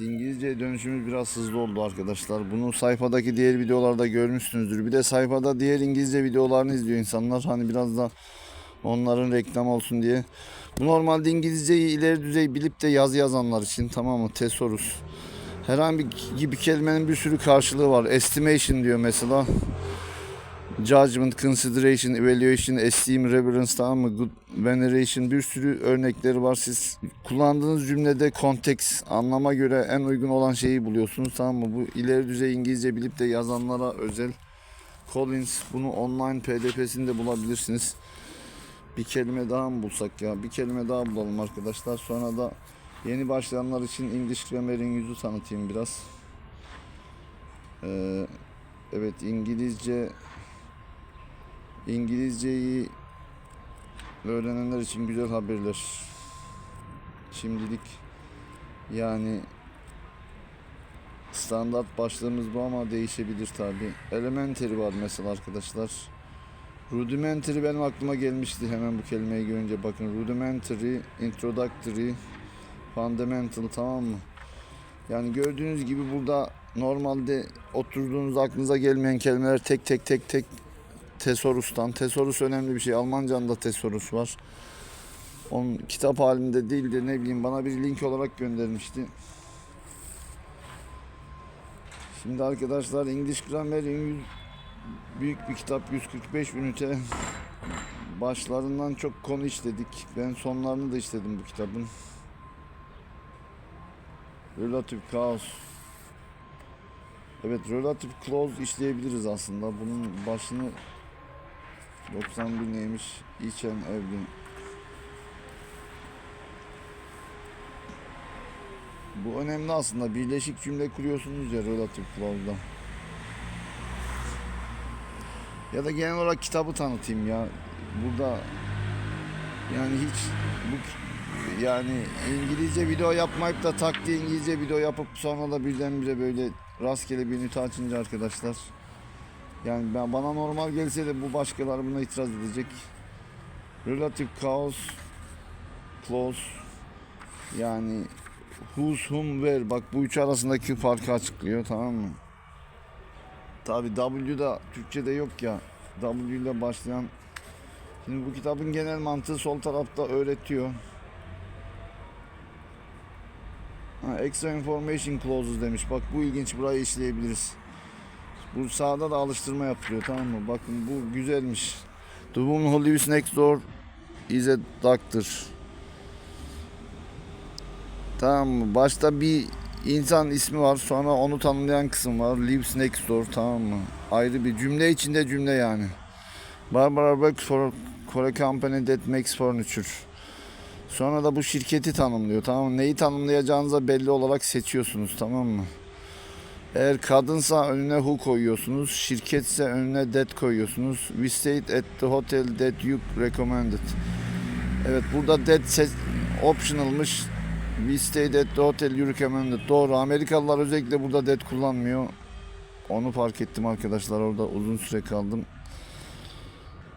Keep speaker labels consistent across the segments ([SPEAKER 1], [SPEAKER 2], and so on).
[SPEAKER 1] İngilizce dönüşümüz biraz hızlı oldu arkadaşlar. Bunu sayfadaki diğer videolarda görmüşsünüzdür. Bir de sayfada diğer İngilizce videolarını izliyor insanlar. Hani biraz da onların reklam olsun diye. Bu normalde İngilizceyi ileri düzey bilip de yazı yazanlar için tamam mı? Thesaurus. Herhangi bir kelimenin bir sürü karşılığı var. Estimation diyor mesela. Judgment, consideration, evaluation, esteem, reverence tamam mı? Good, veneration bir sürü örnekleri var. Siz kullandığınız cümlede context, anlama göre en uygun olan şeyi buluyorsunuz tamam mı? Bu ileri düzey İngilizce bilip de yazanlara özel. Collins bunu online pdf'sinde bulabilirsiniz. Bir kelime daha mı bulsak ya? Bir kelime daha bulalım arkadaşlar. Sonra da yeni başlayanlar için English Grammar'in yüzü tanıtayım biraz. Ee, evet İngilizce İngilizceyi öğrenenler için güzel haberler. Şimdilik yani standart başlığımız bu ama değişebilir tabi. Elementary var mesela arkadaşlar. Rudimentary benim aklıma gelmişti hemen bu kelimeyi görünce bakın rudimentary, introductory, fundamental tamam mı? Yani gördüğünüz gibi burada normalde oturduğunuz aklınıza gelmeyen kelimeler tek tek tek tek Tesorus'tan. Tesorus önemli bir şey. Almancanın da Tesorus var. Onun kitap halinde değil de ne bileyim bana bir link olarak göndermişti. Şimdi arkadaşlar English Grammar'in yüz- büyük bir kitap 145 ünite. Başlarından çok konu işledik. Ben sonlarını da işledim bu kitabın. Relative Chaos. Evet Relative Clause işleyebiliriz aslında. Bunun başını 91 neymiş? Each and every. Bu önemli aslında. Birleşik cümle kuruyorsunuz ya relative clause'da. Ya da genel olarak kitabı tanıtayım ya. Burada yani hiç bu yani İngilizce video yapmayıp da tak diye İngilizce video yapıp sonra da birdenbire böyle rastgele bir ünite açınca arkadaşlar yani ben bana normal gelse de bu başkaları buna itiraz edecek. Relative chaos close yani whose whom where bak bu üç arasındaki farkı açıklıyor tamam mı? Tabi W'da Türkçe'de yok ya. W ile başlayan Şimdi bu kitabın genel mantığı sol tarafta öğretiyor. Ha, extra information clauses demiş. Bak bu ilginç burayı işleyebiliriz. Bu sağda da alıştırma yapılıyor tamam mı? Bakın bu güzelmiş. The woman who lives next door is a doctor. Tamam mı? Başta bir insan ismi var. Sonra onu tanımlayan kısım var. Lives next door tamam mı? Ayrı bir cümle içinde cümle yani. Barbara works for, a company that makes furniture. Sonra da bu şirketi tanımlıyor tamam mı? Neyi tanımlayacağınıza belli olarak seçiyorsunuz tamam mı? Eğer kadınsa önüne who koyuyorsunuz. Şirketse önüne that koyuyorsunuz. We stayed at the hotel that you recommended. Evet burada that ses optionalmış. We stayed at the hotel you recommended. Doğru. Amerikalılar özellikle burada that kullanmıyor. Onu fark ettim arkadaşlar. Orada uzun süre kaldım.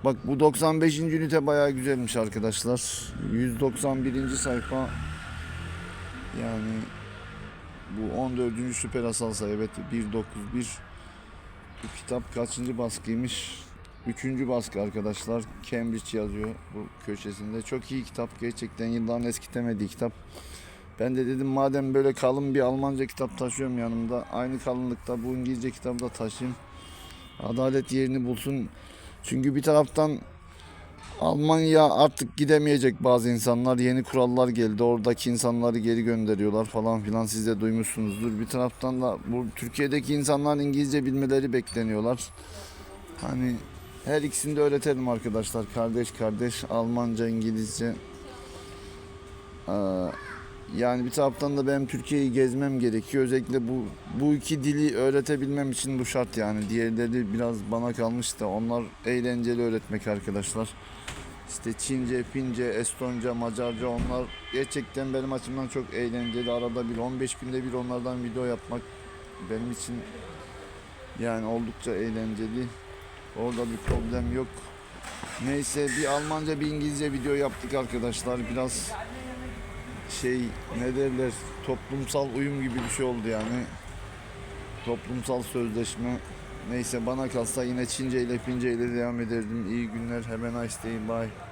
[SPEAKER 1] Bak bu 95. ünite bayağı güzelmiş arkadaşlar. 191. sayfa. Yani bu 14. süper asal sayı evet 191. Bu kitap kaçıncı baskıymış? Üçüncü baskı arkadaşlar. Cambridge yazıyor bu köşesinde. Çok iyi kitap gerçekten yılların eskitemediği kitap. Ben de dedim madem böyle kalın bir Almanca kitap taşıyorum yanımda. Aynı kalınlıkta bu İngilizce kitabı da taşıyayım. Adalet yerini bulsun. Çünkü bir taraftan Almanya artık gidemeyecek bazı insanlar. Yeni kurallar geldi. Oradaki insanları geri gönderiyorlar falan filan. Siz de duymuşsunuzdur. Bir taraftan da bu Türkiye'deki insanların İngilizce bilmeleri bekleniyorlar. Hani her ikisini de öğretelim arkadaşlar. Kardeş kardeş Almanca, İngilizce. Ee, yani bir taraftan da benim Türkiye'yi gezmem gerekiyor. Özellikle bu bu iki dili öğretebilmem için bu şart yani. Diğerleri biraz bana kalmış da onlar eğlenceli öğretmek arkadaşlar. İşte Çince, Fince, Estonca, Macarca onlar gerçekten benim açımdan çok eğlenceli. Arada bir 15 günde bir onlardan video yapmak benim için yani oldukça eğlenceli. Orada bir problem yok. Neyse bir Almanca bir İngilizce video yaptık arkadaşlar. Biraz şey ne derler toplumsal uyum gibi bir şey oldu yani. Toplumsal sözleşme. Neyse bana kalsa yine Çince ile Fince ile devam ederdim. İyi günler. A nice day. Bye.